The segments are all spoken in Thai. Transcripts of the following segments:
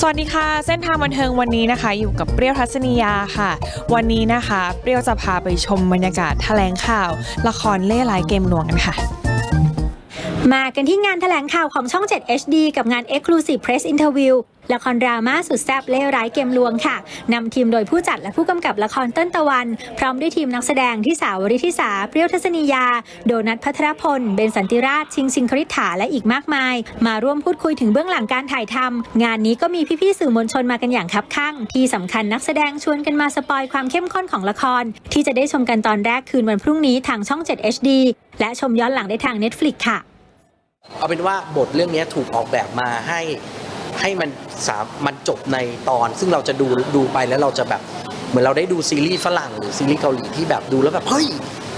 สวัสดีค่ะ เส้นทางบันเทิงวันนี้นะคะ อยู่กับเปรี้ยวทัศนียาค่ะ วันนี้นะคะ เปรี้ยวจะพาไปชมบรรยากาศแถลงข่าว ละครเล่ห์ร้ายเกมหลวงกันค่ะ มากันที่งานแถลงข่าวของช่อง 7 HD กับงาน Exclusive Press Interview ละครดราม่าสุดแซ่บเล่ร้ายเกมลวงค่ะ นำทีมโดยผู้จัดและผู้กำกับละครเต้นตะวัน พร้อมด้วยทีมนักแสดงที่สาวริธิสา เปรี้ยวทัศนียา โดนัทพัทรพล เบนสันติราช ชิงชิงคริษฐาและอีกมากมาย มาร่วมพูดคุยถึงเบื้องหลังการถ่ายทำงานนี้ก็มีพี่ๆสื่อมวลชนมากันอย่างคับข้าง ที่สำคัญนักแสดงชวนกันมาสปอยความเข้มข้นของละคร ที่จะได้ชมกันตอนแรกคืนวันพรุ่งนี้ทางช่อง 7 HD และชมย้อนหลังได้ทาง Netflix ค่ะ เอาเป็นว่าบทเรื่องนี้ถูกออกแบบมาให้ให้มันสามมันจบในตอน ซึ่งเราจะดูดูไปแล้วเราจะแบบเหมือนเราได้ดูซีรีส์ฝรั่งหรือซีรีส์เกาหลีที่แบบดูแล้วแบบเฮ้ย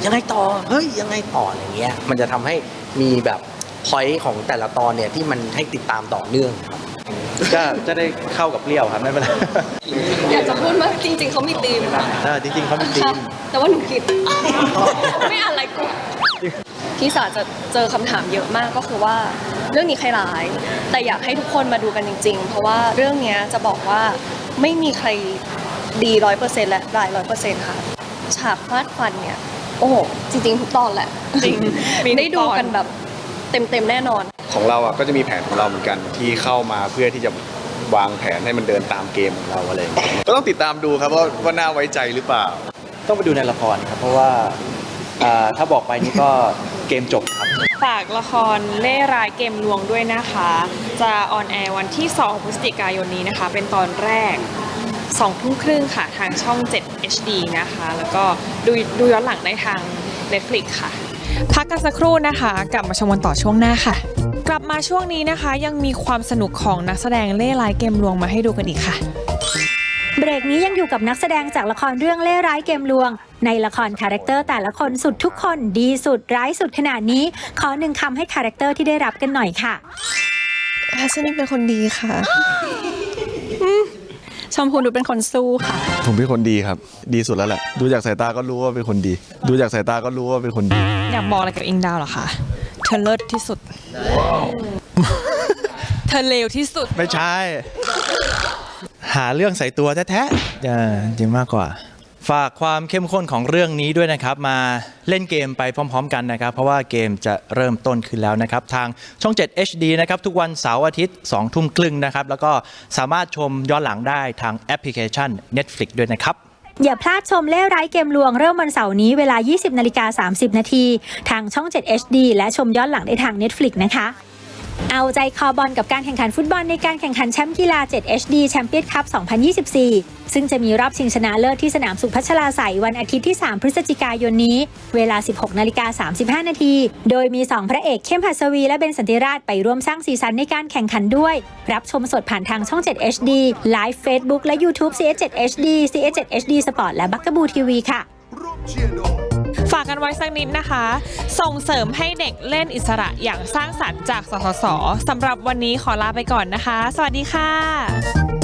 ยังไงต่อเฮ้ยยังไงต่ออะไรเงี้ยมันจะทำให้มีแบบพอยต์ของแต่ละตอนเนี่ยที่มันให้ติดตามต่อเนื่องครับก็จะได้เข้ากับเปรี้ยวครับไม่เป็นไรอยากจะพูดว่าจริง ๆเขามีธีมนะเออจริงๆเขามีทีค่ะมแต่ว่าหนูผิดไม่อะไรกู ที่สาจะเจอคำถามเยอะมากก็คือว่าเรื่องนี้ใครร้าย แต่อยากให้ทุกคนมาดูกันจริง ๆ เพราะว่าเรื่องเนี้ยจะบอกว่าไม่มีใครดีร้อยเปอร์เซ็นต์และร้ายร้อยเปอร์เซ็นต์ค่ะฉากฟาดฟันเนี่ยโอ้โหจริง ๆ ทุกตอนแหละจริงมีทุกได้ดูตอนกันแบบเต็มๆแน่นอน ของเราอะก็จะมีแผนของเราเหมือนกันที่เข้ามาเพื่อที่จะวางแผนให้มันเดินตามเกมของเราอะไรอย่างเงี้ยก็ต้องติดตามดูครับว่าว่าน่าไว้ใจหรือเปล่า ต้องไปดูในละครครับเพราะว่าอ่าถ้าบอกไปนี่ก็ เกมจบครับ ฝากละครเล่ร้ายเกมลวงด้วยนะคะ จะออนแอร์วันที่ 2 พฤศจิกายนนี้นะคะ เป็นตอนแรก2ทุ่มครึ่งค่ะ ทางช่อง 7 HD นะคะ แล้วก็ดูดูย้อนหลังได้ทาง Netflix ค่ะ พักกันสักครู่นะคะ กลับมาชมกันต่อช่วงหน้าค่ะ กลับมาช่วงนี้นะคะ ยังมีความสนุกของนักแสดงเล่ร้ายเกมลวงมาให้ดูกันอีกค่ะ เบรกนี้ยังอยู่กับนักแสดงจากละครเรื่องเล่ห์ร้ายเกมลวง ในละครคาแรคเตอร์แต่ละคนสุดทุกคนดีสุดร้ายสุดขนาดนี้ ขอหนึ่งคำให้คาแรคเตอร์ที่ได้รับกันหน่อยค่ะทัศนีเป็นคนดีค่ะชมพูดูเป็นคนสู้ค่ะ ผมเป็นคนดีครับ ดีสุดแล้วแหละ ดูจากสายตาก็รู้ว่าเป็นคนดี ดูจากสายตาก็รู้ว่าเป็นคนดี อยากบอกอะไรกับอิงดาวเหรอคะเธอเลิศที่สุด เธอเลวที่สุด ไม่ใช่หาเรื่องใส่ตัวแท้ๆเออจริงมากกว่า ฝากความเข้มข้นของเรื่องนี้ด้วยนะครับ มาเล่นเกมไปพร้อม ๆ กันนะครับ เพราะว่าเกมจะเริ่มต้นขึ้นแล้วนะครับ ทางช่อง 7 HD นะครับทุกวันเสาร์อาทิตย์2ทุ่มครึ่งนะครับ แล้วก็สามารถชมย้อนหลังได้ทางแอปพลิเคชัน Netflix ด้วยนะครับอย่าพลาดชมเล่ห์ร้ายเกมลวงเริ่มวันเสาร์นี้เวลา 20นาฬิกา30 นาทีทางช่อง 7 HD และชมย้อนหลังได้ทาง Netflix นะคะ เอาใจคอบอลกับการแข่งขันฟุตบอลในการแข่งขันแชมป์กีฬา 7 HD แชมเปี้ยนคัพ 2024 ซึ่งจะมีรอบชิงชนะเลิศที่สนามสุพัชลาใสยวันอาทิตย์ที่ 3 พฤศจิกายนนี้ เวลา 16นาฬิกา35 นาที โดยมี 2 พระเอกเข้มหัสวี และเบนสันติราชไปร่วมสร้างสีสันในการแข่งขันด้วย รับชมสดผ่านทางช่อง 7 HD ไลฟ์ Facebook และ YouTube CS7 HD CS7 HD Sport และบักกบูทีวีค่ะ กันไว้สักนิดนะคะ ส่งเสริมให้เด็กเล่นอิสระอย่างสร้างสรรค์จากสสสสำหรับวันนี้ขอลาไปก่อนนะคะ สวัสดีค่ะ